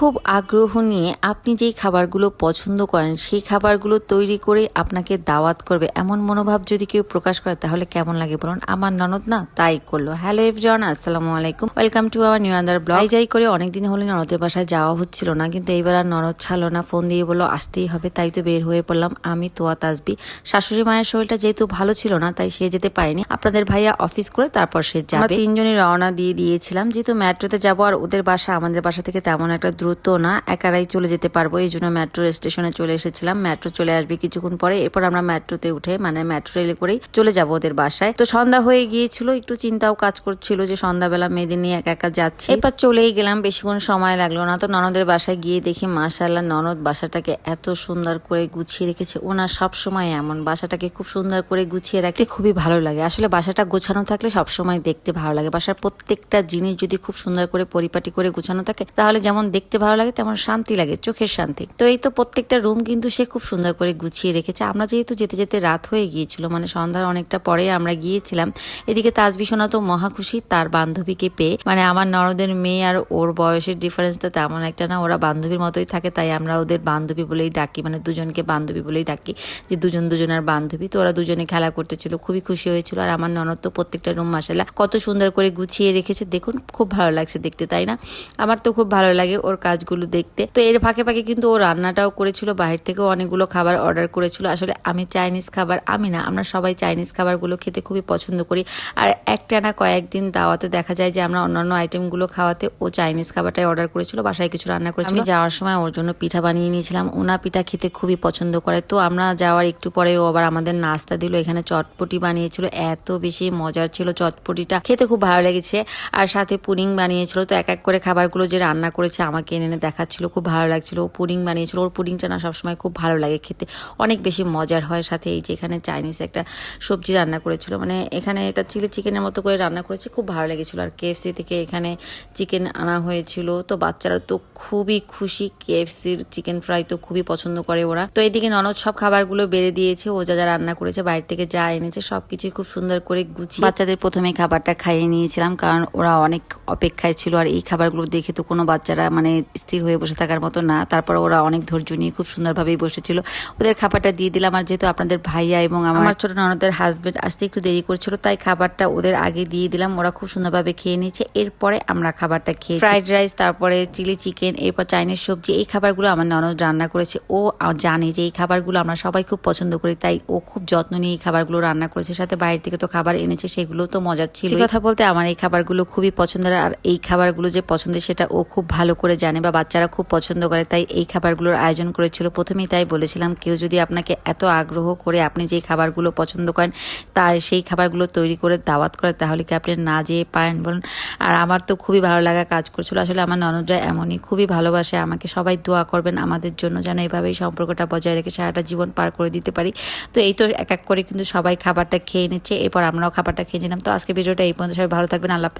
খুব আগ্রহ নিয়ে আপনি যেই খাবারগুলো পছন্দ করেন, সেই খাবারগুলো তৈরি করে আপনাকে দাওয়াত করবে এমন মনোভাব যদি কেউ প্রকাশ করে, তাহলে কেমন লাগে বলুন? আমার ননদ না তাই করল। হ্যালো এভরিওয়ান, আসসালামু আলাইকুম। Welcome to our new under blog. যাই করে অনেকদিন হলে ননদের বাসায় যাওয়া হচ্ছিল না, কিন্তু এইবার আর ননদ ছাড়লো না। ফোন দিয়ে বলল, আসতেই হবে। তাই তো বের হয়ে পড়লাম আমি, তোয়া তাসবি। শাশুড়ি মায়ের শরীরটা যেহেতু ভালো ছিল না, তাই সে যেতে পারেনি। আপনাদের ভাইয়া অফিস করে তারপর সে যাবে। তিনজনই রওনা দিয়ে দিয়েছিলাম। যেহেতু মেট্রোতে যাব আর ওদের বাসা আমাদের বাসা থেকে তেমন একটা দ্রুত না, একারাই চলে যেতে পারব। এই জন্য মেট্রো স্টেশনে চলে এসেছিলাম। মেট্রো চলে আসবে কিছুক্ষণ পরে। এরপর আমরা মেট্রোতে উঠে মানে মেট্রো রেলে করেই চলে যাব ওদের বাসায়। তো সন্ধ্যা হয়ে গিয়েছিল, একটু চিন্তাও কাজ করছিল যে সন্ধ্যাবেলা মেয়েদের নিয়ে একা একা যাচ্ছি। এরপর চলেই গেলাম, বেশিক্ষণ সময় লাগল না। তো ননদের বাসায় গিয়ে দেখি মাশাল্লাহ ননদ বাসাটাকে এত সুন্দর করে গুছিয়ে রেখেছে। ওনার সব সময় এমন, বাসাটাকে খুব সুন্দর করে গুছিয়ে রাখতে খুবই ভালো লাগে। আসলে বাসাটা গোছানো থাকলে সব সময় দেখতে ভালো লাগে। বাসার প্রত্যেকটা জিনিস যদি খুব সুন্দর করে পরিপাটি করে গুছানো থাকে, তাহলে যেমন দেখতে ভালো লাগে, তেমন শান্তি লাগে, চোখের শান্তি। তো এই তো প্রত্যেকটা রুম কিন্তু সে খুব সুন্দর করে গুছিয়ে রেখেছে। আমরা যেহেতু যেতে যেতে রাত হয়ে গিয়েছিল মানে সন্ধ্যার অনেকটা পরে আমরা গিয়েছিলাম। এদিকে তাজবিশোনা তো মহা খুশি, তার বান্ধবীকে পেয়ে। মানে আমার নরদের মেয়ে আর ওর বয়সের ডিফারেন্সটা তেমন একটা না, ওরা বান্ধবীর মতোই থাকে, তাই আমরা ওদের বান্ধবী বলেই ডাকি মানে দুজনকে বান্ধবী বলেই ডাকি, যে দুজন দুজনের বান্ধবী। তো ওরা দুজনে খেলা করতেছিল, খুবই খুশি হয়েছিল। আর আমার ননদ তো প্রত্যেকটা রুম মাসালা কত সুন্দর করে গুছিয়ে রেখেছে। দেখুন, খুব ভালো লাগছে দেখতে, তাই না? আমার তো খুব ভালো লাগে, ওর কাজগুলো দেখতে। তো এর ফাঁকে ফাঁকে কিন্তু ও রান্নাটাও করেছিল, বাহির থেকেও অনেকগুলো খাবার অর্ডার করেছিল। আসলে আমি চাইনিজ খাবার, আমি না, আমরা সবাই চাইনিজ খাবারগুলো খেতে খুবই পছন্দ করি। আর একটা না কয়েকদিন দাওয়াতে দেখা যায় যে আমরা অন্যান্য আইটেমগুলো খাওয়াতে ও চাইনিজ খাবারটাই অর্ডার করেছিল, বাসায় কিছু রান্না করেছিল। যাওয়ার সময় ওর জন্য পিঠা বানিয়ে নিয়েছিলাম। ওনা পিঠা খেতে খুবই পছন্দ করে। তো আমরা যাওয়ার একটু পরে ও আবার আমাদের নাস্তা দিল, এখানে চটপটি বানিয়েছিল। এত বেশি মজার ছিল চটপটিটা। খেতে খুব ভালো লেগেছে। আর সাথে পুডিং বানিয়েছিল। তো এক এক করে খাবারগুলো যে রান্না করেছে, আমাকে এনে এনে দেখাচ্ছিল, খুব ভালো লাগছিল। ও পুডিং বানিয়েছিল। ওর পুডিংটা না সবসময় খুব ভালো লাগে খেতে। অনেক বেশি মজার হয়। সাথে এই যে এখানে চাইনিজ একটা সবজি রান্না করেছিল। মানে এখানে এটা চিলি চিকেনের মতো করে রান্না করেছে। খুব ভালো লেগেছিলো। আর কেএফসি থেকে এখানে চিকেন আনা হয়েছিল। তো বাচ্চারা তো খুবই খুশি। কেএফসির চিকেন ফ্রাই তো খুবই পছন্দ করে ওরা। তো এদিকে ননদ সব খাবারগুলো বেড়ে দিয়েছে। ও যা যা রান্না করেছে, বাইরে থেকে যা এনেছে সব কিছুই খুব সুন্দর করে গুছিয়ে বাচ্চাদের প্রথমে খাবারটা খাইয়ে নিয়েছিলাম। কারণ ওরা অনেক অপেক্ষায় ছিল। আর এই খাবারগুলো দেখে তো কোনো বাচ্চারা মানে স্থির হয়ে বসে থাকার মতো না। তারপর ওরা অনেক ধৈর্য নিয়ে খুব সুন্দরভাবেই বসেছিল। ওদের খাবারটা দিয়ে দিলাম। আর যেহেতু আপনাদের ভাইয়া এবং আমার ছোট ননদের হাজবেন্ড আসতে একটু দেরি করছিল তাই খাবারটা ওদের আগে দিয়ে দিলাম। ওরা খুব সুন্দরভাবে খেয়ে নিয়েছে। এরপরে আমরা খাবারটা খেয়ে ফ্রাইড রাইস তারপরে চিলি চিকেন এরপর চাইনিজ সবজি এই খাবারগুলো আমার ননদ রান্না করেছে। ও জানে যে এই খাবারগুলো আমরা সবাই খুব পছন্দ করি তাই ও খুব যত্ন নিয়ে এই খাবারগুলো রান্না করেছে। সাথে বাইরে থেকে তো খাবার এনেছে সেগুলো তো মজার ছিল কথা বলতে আমার এই খাবারগুলো খুবই পছন্দের আর এই খাবারগুলো যে পছন্দের সেটা ও খুব ভালো করে জানে। বা বাচ্চারা খুব পছন্দ করে, তাই এই খাবারগুলোর আয়োজন করেছিল। প্রথমেই তাই বলেছিলাম, কেউ যদি আপনাকে এত আগ্রহ করে আপনি যে খাবারগুলো পছন্দ করেন, তার সেই খাবারগুলো তৈরি করে, দাওয়াত করে, তাহলে কি আপনি না যেয়ে পারেন বলুন? আর আমার তো খুবই ভালো লাগা কাজ করছিল। আসলে আমার ননদরা এমনই, খুবই ভালোবাসে, আমাকে সবাই দোয়া করবেন আমাদের জন্য যেন এইভাবেই সম্পর্কটা বজায় রেখে সারাটা জীবন পার করে দিতে পারি। তো এই তো এক এক করে কিন্তু সবাই খাবারটা খেয়ে নিচ্ছে, এরপর আমরাও খাবারটা খেয়ে নিলাম। তো আজকে ভিডিওটা এই পর্যন্ত, সবাই ভালো থাকবেন, আল্লাহ।